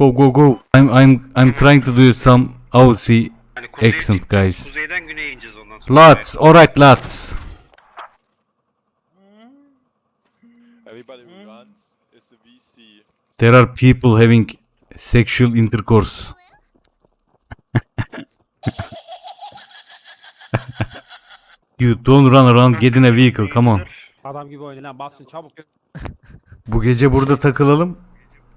Go go go. I'm I'm I'm trying to do some Aussie Hani kuzey, accent guys. Kuzeyden güneye ineceğiz ondan sonra. Lots, alright lots. Everybody who runs is a VC. There are people having sexual intercourse. you don't run around get in a vehicle come on. Adam gibi oyna lan basın çabuk. Bu gece burada takılalım.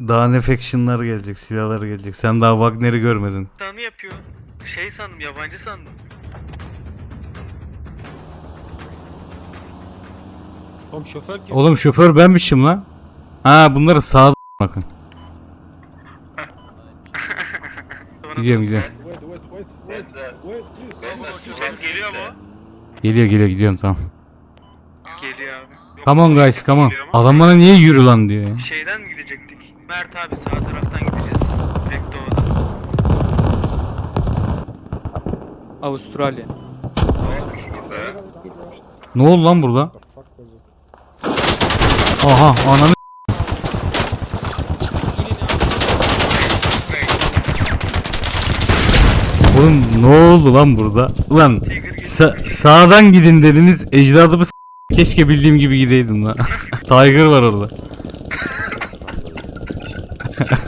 Daha ne factionlar gelecek, silahlar gelecek. Sen daha Wagner'i görmedin. Tanı yapıyor. Şey sandım, yabancı sandım. Oğlum şoför kim? Oğlum şoför benmişim lan. Ha bunları sağda bakın. Gidiyorum gidiyorum. Ses geliyor mu? Geliyor geliyor gidiyorum tamam. Geliyor abi. Come on guys come on. Adam bana niye yürü lan diyor ya. Şeyden mi? Mert abi sağ taraftan gideceğiz. Direkt doğuda. Avustralya. Ne oldu lan burada? Aha ananı Oğlum ne oldu lan burada? Ulan sa- sağdan gidin dediniz ecdadımı s- keşke bildiğim gibi gideydim lan. Tiger var orada. Oha?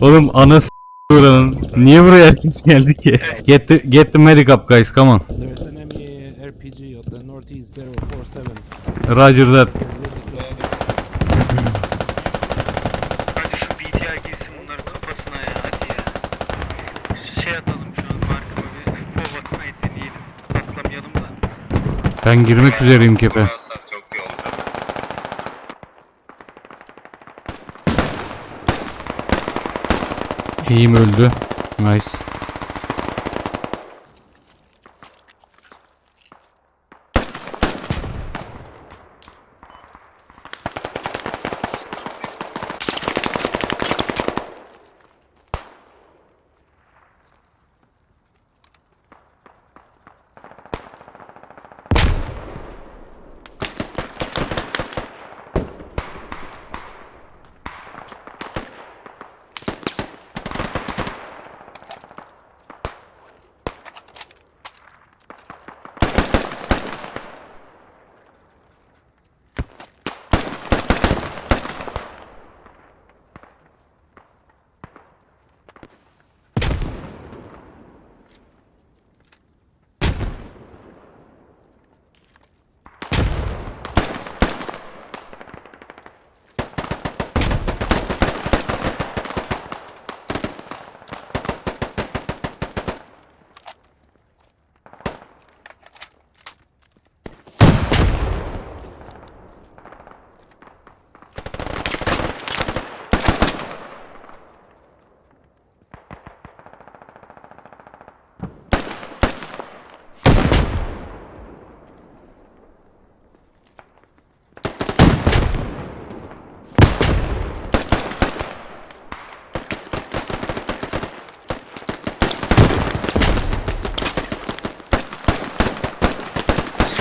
Oğlum ana s- buranın. Niye buraya herkes geldi ki? Get the, get the medic up guys come on. There is an enemy RPG of the Northeast 047. Roger that. Hadi şu BTR girsin bunların kafasına ya hadi ya. Şey atalım şu an markama bir futbol bakma eti diyelim. Patlamayalım da. Ben girmek üzereyim kepe. Eğim öldü. Nice.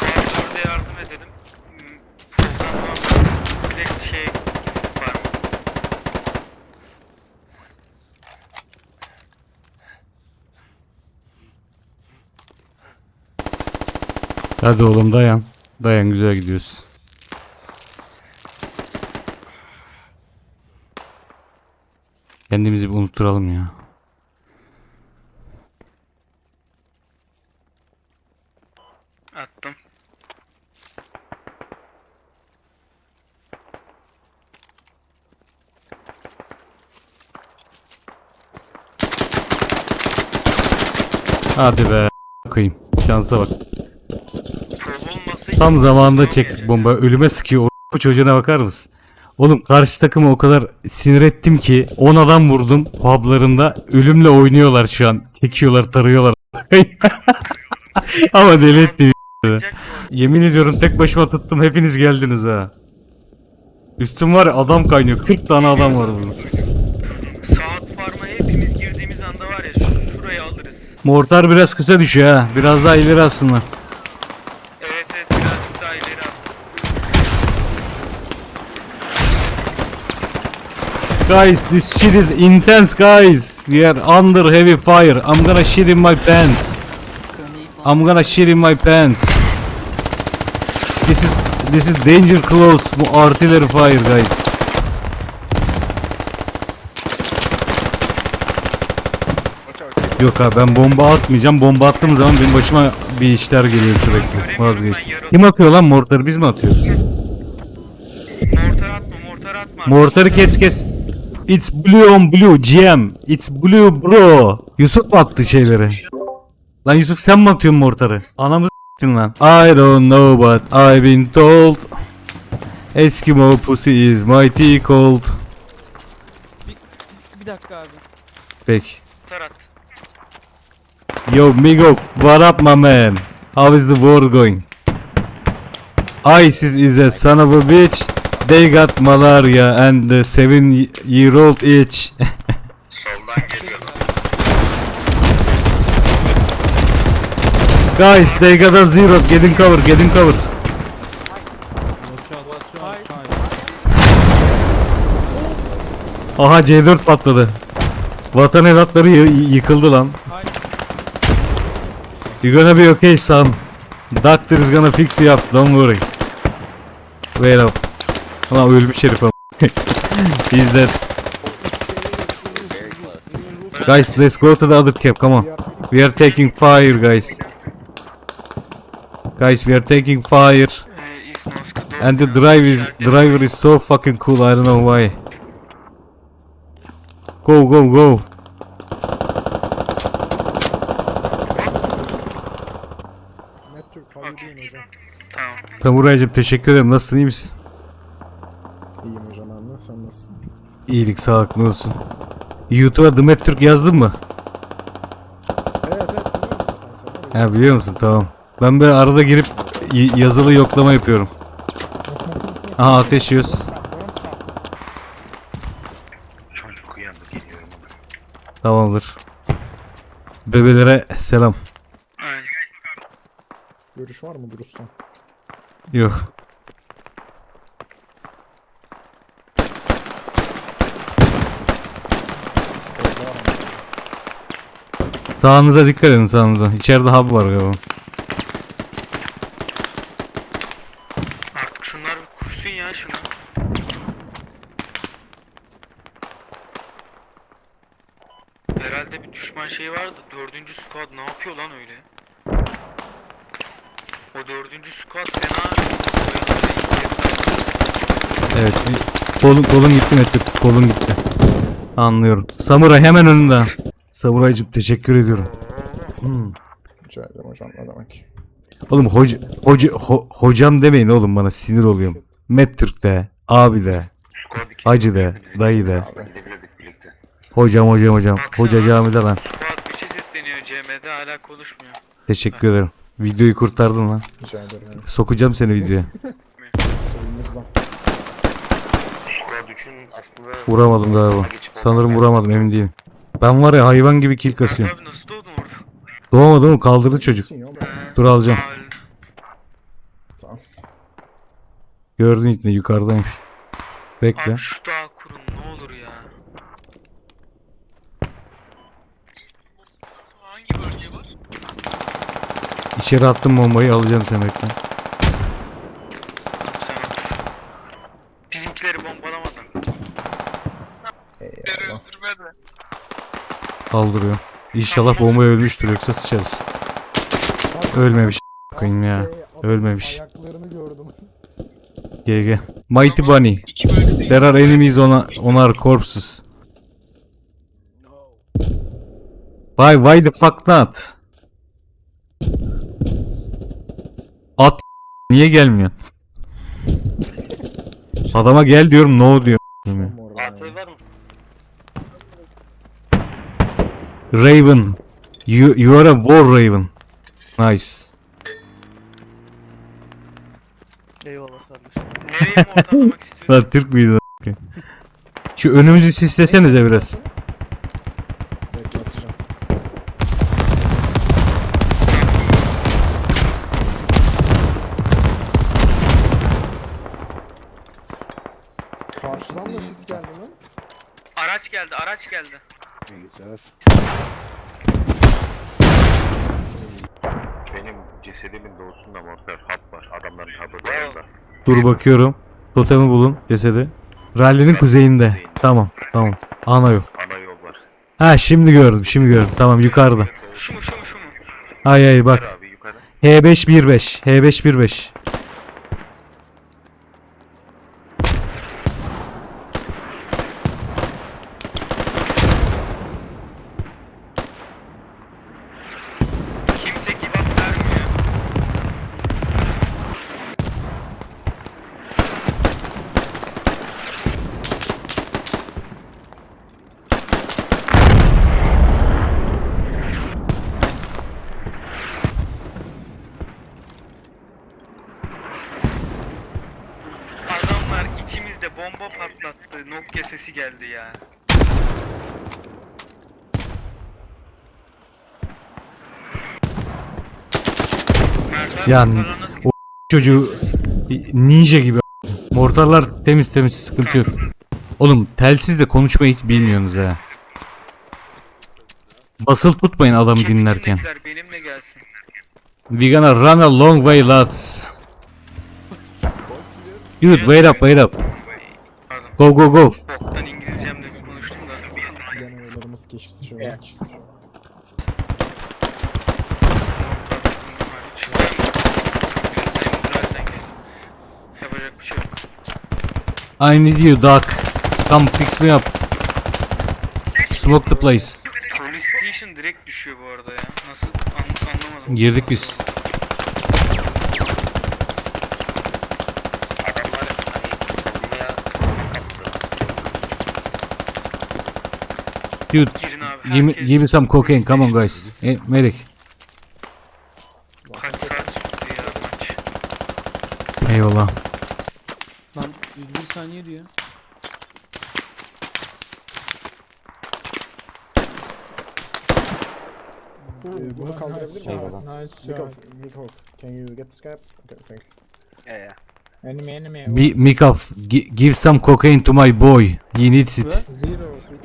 Kuaförde yardım edelim. Hmm, Furkan var. Direkt şey kesin var mı? Hadi oğlum dayan. Dayan güzel gidiyoruz. Kendimizi bir unutturalım ya. Attım. Hadi be. Koyayım. Şansa bak. Tam zamanında çektik bomba. Ölüme sıkıyor. Bu çocuğuna bakar mısın? Oğlum karşı takımı o kadar sinir ettim ki 10 adam vurdum publarında. Ölümle oynuyorlar şu an. Tekiyorlar, tarıyorlar. Ama deli etti. Yemin ediyorum tek başıma tuttum. Hepiniz geldiniz ha. Üstüm var ya adam kaynıyor. 40 tane adam var burada. Saat farma hepimiz girdiğimiz anda var ya şu- şurayı alırız. Mortar biraz kısa düşüyor ha. Biraz daha ileri atsınlar. Evet evet birazcık daha ileri at. Guys, this shit is intense, guys. We are under heavy fire. I'm gonna shit in my pants. I'm gonna shit in my pants. This is this is danger close. Bu artillery fire, guys. Yok abi ben bomba atmayacağım. Bomba attığım zaman benim başıma bir işler geliyor sürekli. Vazgeç. Kim atıyor lan mortarı biz mi atıyoruz? Mortar atma, mortar atma. Mortarı kes kes. It's blue on blue GM. It's blue bro. Yusuf attı şeyleri? Lan Yusuf sen mi atıyorsun mortarı? Anamı s**tin lan. I don't know but I've been told. Eskimo pussy is mighty cold. Bir dakika abi. Peki. Mortar at. Yo Migo, what up my man? How is the war going? ISIS is a son of a bitch. They got malaria and the seven year old itch. Soldan geliyor. Guys, they got a zero. Get in cover, get in cover. Aha C4 patladı. Vatan evlatları yı- yıkıldı lan. You gonna be okay son. Doctor is gonna fix you up, don't worry. Wait up. Ulan ölmüş herif ama. He's dead. Guys, let's go to the other cap, come on. We are taking fire, guys. Guys, we are taking fire. And the drive is driver is so fucking cool. I don't know why. Go go go. Samuraycım teşekkür ederim. Nasılsın iyi misin? İyiyim hocam anne sen nasılsın? İyilik sağlıklı olsun. YouTube'a Demet Türk yazdın mı? Evet evet biliyorum zaten. Ha biliyor musun? Tamam. Ben böyle arada girip yazılı yoklama yapıyorum. Aha ateş yiyoruz. Çocuk uyandı geliyorum. Tamamdır. Bebelere selam. Görüş var mı Brus'tan? Yok. Sağınıza dikkat edin sağınıza. İçeride hub var galiba. Artık şunlar bir kursun ya şunu. Herhalde bir düşman şeyi vardı. Dördüncü squad ne yapıyor lan öyle? O dördüncü squad fena Evet. Kolun, kolun gitti Metin. Kolun gitti. Anlıyorum. Samuray hemen önünde. Samuraycım teşekkür ediyorum. Rica ederim hocam ne demek. Oğlum hoca, hoca, ho- hocam demeyin oğlum bana sinir oluyorum. Met Türk de, abi de, hacı de, dayı de. Hocam hocam hocam. Hoca camide lan. Bir şey sesleniyor CM'de hala konuşmuyor. Teşekkür ederim. Videoyu kurtardın lan. Rica ederim. Sokacağım seni videoya. Soyumuzdan. Squad 3'ün aslında Vuramadım galiba. Sanırım vuramadım emin değilim. Ben var ya hayvan gibi kill kasıyorum. abi nasıl doğdun orada? Doğmadı mı? Kaldırdı çocuk. Oğlum. He, Dur alacağım. Tamam. Gördün işte yukarıdaymış. Bekle. Abi şu dağı kurun ne olur ya. Hangi bölge var? İçeri attım bombayı alacağım seni bekle. Sen otur. Bizimkileri bombalamadan. Eyvallah. öldürme de. Kaldırıyorum. İnşallah bombayı ölmüştür yoksa sıçarız. Ölmemiş koyayım ya. Ölmemiş. Gördüm. GG. Mighty Bunny. There are enemies on, on our corpses. Why, why the fuck not? At niye gelmiyor? Adama gel diyorum no diyor. Tam orada AT yani. var mı? Raven. You, you are a war raven. Nice. Eyvallah kardeşim. Nereye mi ortalamak istiyorsun? Lan Türk müydü? lan? Şu önümüzü sislesenize biraz. Bekle atacağım. Karşıdan da sis geldi lan. Araç geldi, araç geldi. Güzel. Benim cesedimin doğusunda mortar hap var. Adamların hapı da orada. Dur bakıyorum. Totemi bulun cesedi. Rally'nin kuzeyinde. Tamam tamam. Ana yok. Ana yol var. Ha şimdi gördüm şimdi gördüm. Tamam yukarıda. Şu mu, şu mu, şu mu? Ay ay bak. Yukarı abi yukarı. H515. H515. Kimse give up vermiyor. Adamlar içimizde bomba patlattı. Nokia geldi ya. Mert abi Ya, bunlara nasıl o çocuğu ninja gibi Mortarlar temiz temiz sıkıntı yok. Oğlum telsizle konuşmayı hiç bilmiyorsunuz ha. Basıl tutmayın adamı dinlerken. benimle gelsin. We gonna run a long way lads. Dude wait up wait up. Go go go. Boktan İngilizcemle bir konuştum da. Yan yollarımız geçti şu an. Yapacak bir şey yok. I need you Doc. Come fix me up. Smoke the place. Police station direkt düşüyor bu arada ya. Nasıl an anlamadım. Girdik biz. Dude Girin abi. give me, herkes give me some cocaine come on guys. Hey, medic. Kaç saat sürdü ya maç. Eyvallah. Lan 101 saniye diyor. Ee, bunu kaldırabilir misin? Mikov, Mikov, can you get the Skype? Okay, thank you. Yeah yeah. Enemy, enemy. Gi- give some cocaine to my boy. He needs it Zero.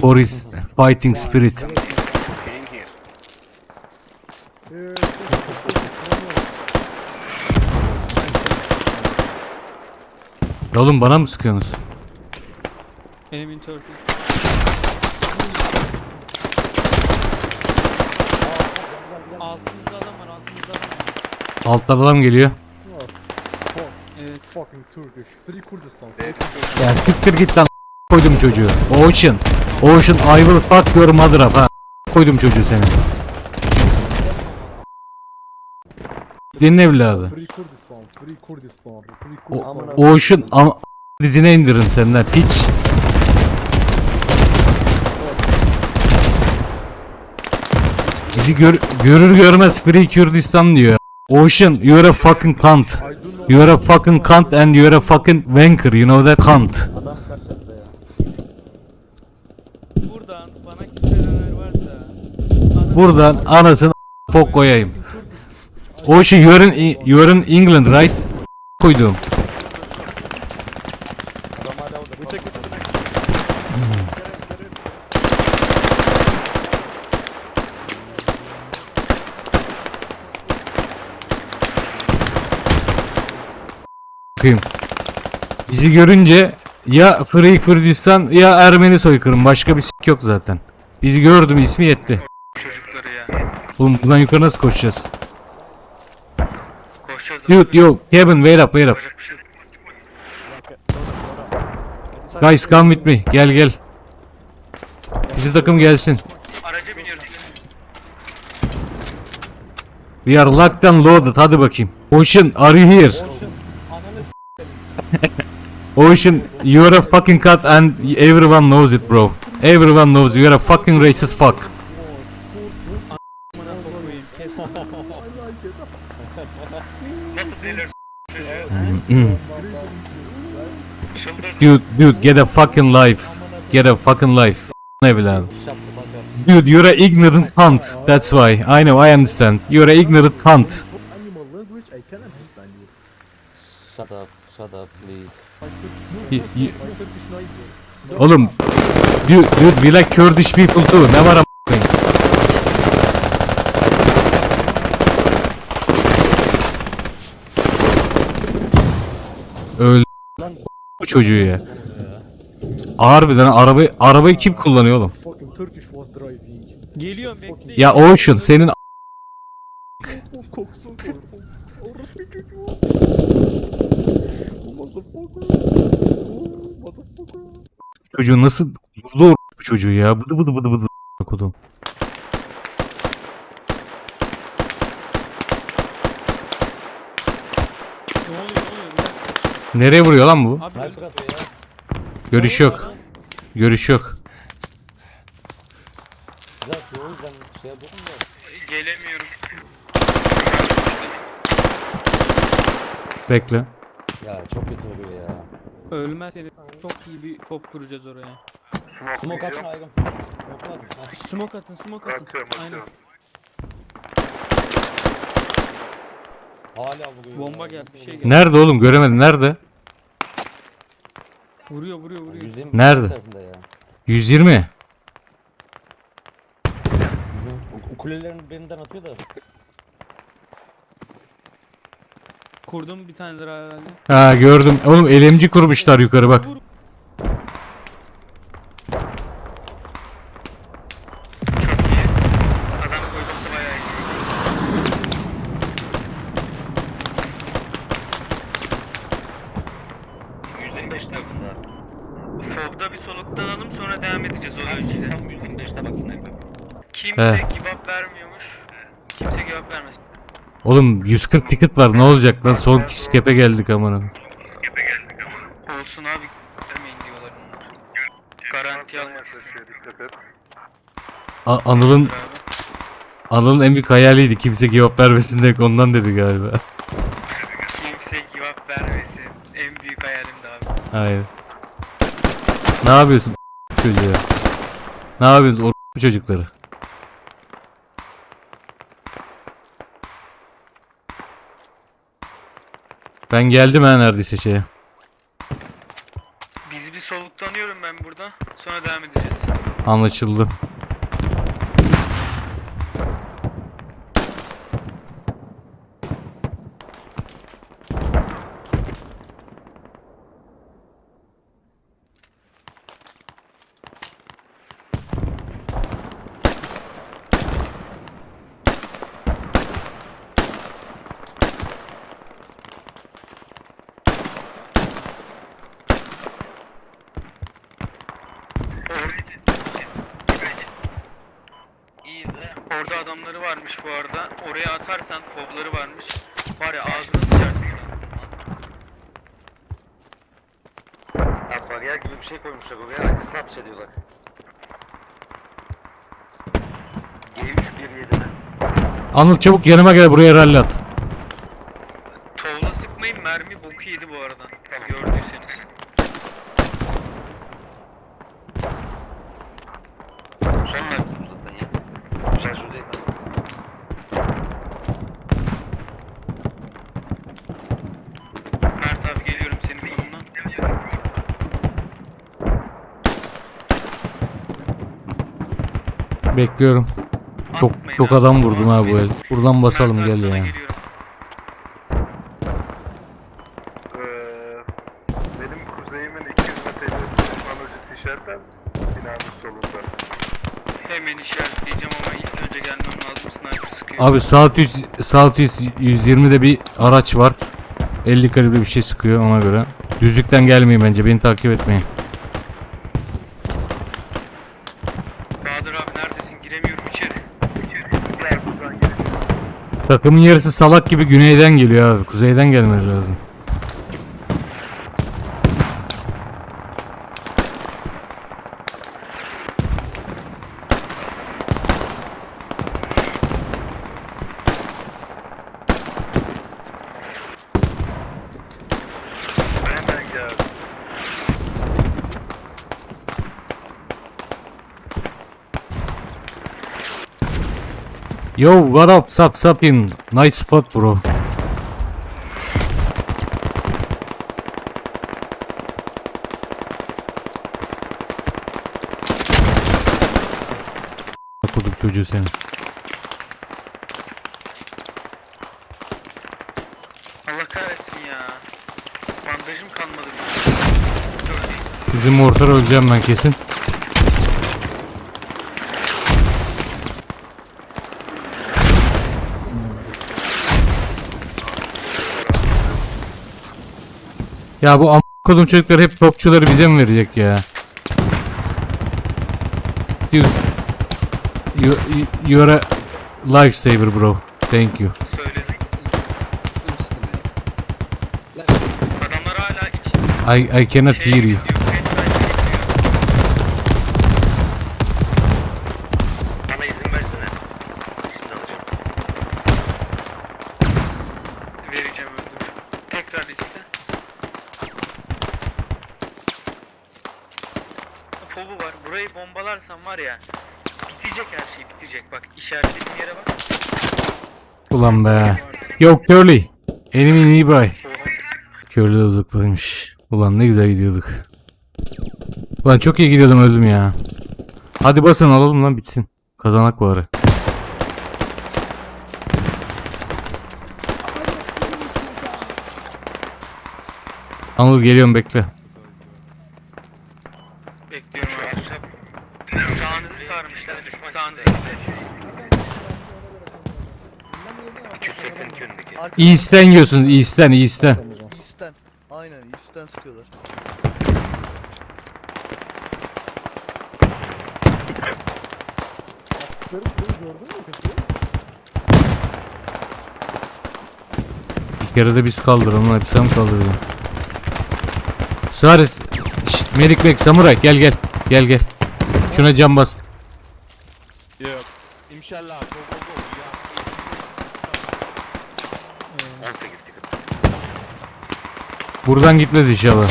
For his fighting spirit. Here. Oğlum bana mı sıkıyorsunuz? Enemy in Turkey. Altımızda adam var, altımızda adam var. Alttan adam geliyor. Evet. Fucking Turkish. Free Kurdistan. Ya siktir git lan koydum çocuğu. Ocean. Ocean I will fuck your mother up ha. Koydum çocuğu seni. Dinle evladı. Free Kurdistan. Free Kurdistan. Free O, Kurdistan. Ocean ama dizine indiririm senden piç. Bizi gör, görür görmez Free Kürdistan diyor. Ocean you're a fucking cunt. You're a fucking cunt and you're a fucking wanker you know that cunt. Buradan bana kitlelenler varsa... Buradan anasını fok koyayım. Ocean you're in, you're in England right? Koydum. Bakayım. Bizi görünce ya Free Kürdistan ya Ermeni soykırım başka bir sik yok zaten. Bizi gördüm ismi yetti. Ya. Oğlum buradan yukarı nasıl koşacağız? Koşacağız. Dude yo Kevin wait up wait up. Yapacak bir şey yok. Guys come with me gel gel. Bizi takım gelsin. Araca biniyoruz. We are locked and loaded hadi bakayım. Ocean are you here? Ocean you're a fucking cut and everyone knows it bro. Everyone knows you're a fucking racist fuck. Çıldırdı. Dude, dude, get a fucking life. Get a fucking life. Evladım. Dude, you're a ignorant cunt. That's why. I know, I understand. You're a ignorant cunt. Shut up, shut up, please. You, Oğlum dude, dude we like Kurdish people too. Ne var am Öl bu çocuğu ya. Harbiden arabayı arabayı kim kullanıyor oğlum? Geliyorum bekle. Ya Ocean senin çocuğu. Nasıl vurdu bu çocuğu ya? Bıdı bıdı bıdı bıdı kodum. Ne oluyor ne oluyor? Bir dakika. Nereye vuruyor lan bu? Abi öl- Görüş yok. Görüş yok. Gelemiyorum. Bekle. ölmez seni. Çok iyi bir fop kuracağız oraya. Smoke atın Smoke atın smoke atın. Atıyorum Aynen. atıyorum. Bomba geldi bir şey geldi. Nerede oğlum? Göremedim. Nerede? Vuruyor vuruyor vuruyor. Nerede? 120. Ukulelerini birinden atıyor da. Kurdum bir tane daha herhalde. Ha gördüm. Oğlum elemci kurmuşlar yukarı bak. Çok iyi. Adam koyduğusu bayağı iyi. %25 tarafında. Fob'da bir soluklanalım sonra devam edeceğiz o ölçüde. Tam 125'te baksana Ebru. Kimse He. cevap vermiyormuş. Kimse cevap vermez. Oğlum 140 ticket var. Ne olacak lan? Son skep'e geldik amına. Olsun abi vermeyin diyorlar. Garanti Sana almak yaklaşıyor dikkat et. A- Anıl'ın. Anıl'ın en büyük hayaliydi. Kimse cevap vermesin de ondan dedi galiba. Kimse cevap vermesin. En büyük hayalimdi abi. Hayır. Ne yapıyorsun çocuğu? Ne yapıyorsun o çocukları? Ben geldim ha neredeyse şeye. Biz bir soluklanıyorum ben burada. Sonra devam edeceğiz. Anlaşıldı. Orada adamları varmış bu arada. Oraya atarsan fobları varmış. Var ya ağzına sıçarsın. Ya bariyer gibi bir şey koymuşlar oraya arkasına atış ediyorlar. G317'de. Anıl çabuk yanıma gel buraya rally at. Tovla sıkmayın mermi boku yedi bu arada. Gördüyseniz. Son mermisi bu zaten ya. Şarjördeyim ben. Mert abi geliyorum senin kolundan. Bekliyorum. Çok çok adam vurdum ha bu el. Buradan basalım gel ya. Ee, benim kuzeyimin 200 metre ilerisinde düşman hocası işaretler misin? Binanın solunda. Hemen işaretleyeceğim ama ilk önce gelmem lazım. Sniper sıkıyor. Abi saat 100 saat 100 120'de bir araç var. 50 kalibre bir şey sıkıyor ona göre. Düzlükten gelmeyin bence. Beni takip etmeyin. Bahadır abi neredesin? Giremiyorum içeri. Gel buradan gelin. Takımın yarısı salak gibi güneyden geliyor abi. Kuzeyden gelmeleri lazım. Yo, what up, sup, supim. Nice spot bro. Koduk çocuğu seni. Allah kahretsin ya. Bandajım kalmadı. Bizim mortar öleceğim ben kesin. Ya bu am kodum çocuklar hep topçuları bize mi verecek ya? You, you, you're a lifesaver bro. Thank you. Söyledim. Adamlar hala. I, I cannot hear you. Ulan be. Yo Curly. Enemy nearby. Oha. Curly de uzaktaymış. Ulan ne güzel gidiyorduk. Ulan çok iyi gidiyordum öldüm ya. Hadi basın alalım lan bitsin. Kazanak bari. Anıl geliyorum bekle. East'ten yiyorsunuz East'ten East'ten. East'ten. Aynen East'ten sıkıyorlar. Yaptıkları bunu gördün mü peki? Bir kere de biz kaldıralım lan hep sen mi kaldırıyorsun? Saris, şşt, Merik Bek, Samuray gel gel. Gel gel. Şuna cam bas. Yeah. Inshallah, go, go, go. Yeah. 18 ticket. Buradan gitmez inşallah.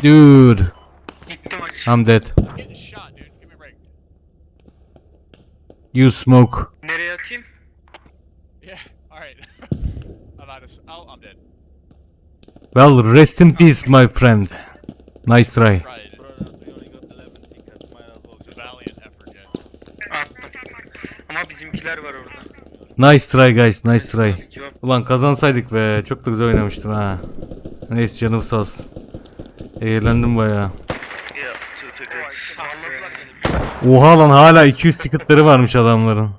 Dude. I'm dead. You smoke. Nereye atayım? Yeah. All right. I'm out of. s- Oh, I'm dead. Well, rest in peace, my friend. Nice try. Right. It's a valiant effort, guys. Attım. Ama bizimkiler var orada. Nice try guys, nice try. Ulan kazansaydık be. Çok da güzel oynamıştım ha. Neyse canım sağ olsun. Eğlendim bayağı. Oha lan hala 200 ticketları varmış adamların.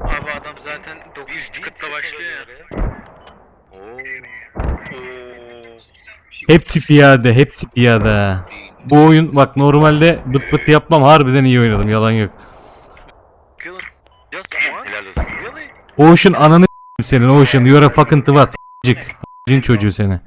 Abi adam zaten 900 ticketla başlıyor ya. Oo. Hepsi piyade, hepsi piyade. Bu oyun bak normalde bıt bıt yapmam harbiden iyi oynadım yalan yok. Ocean ananı senin Ocean. You're a fucking twat. Cin çocuğu seni.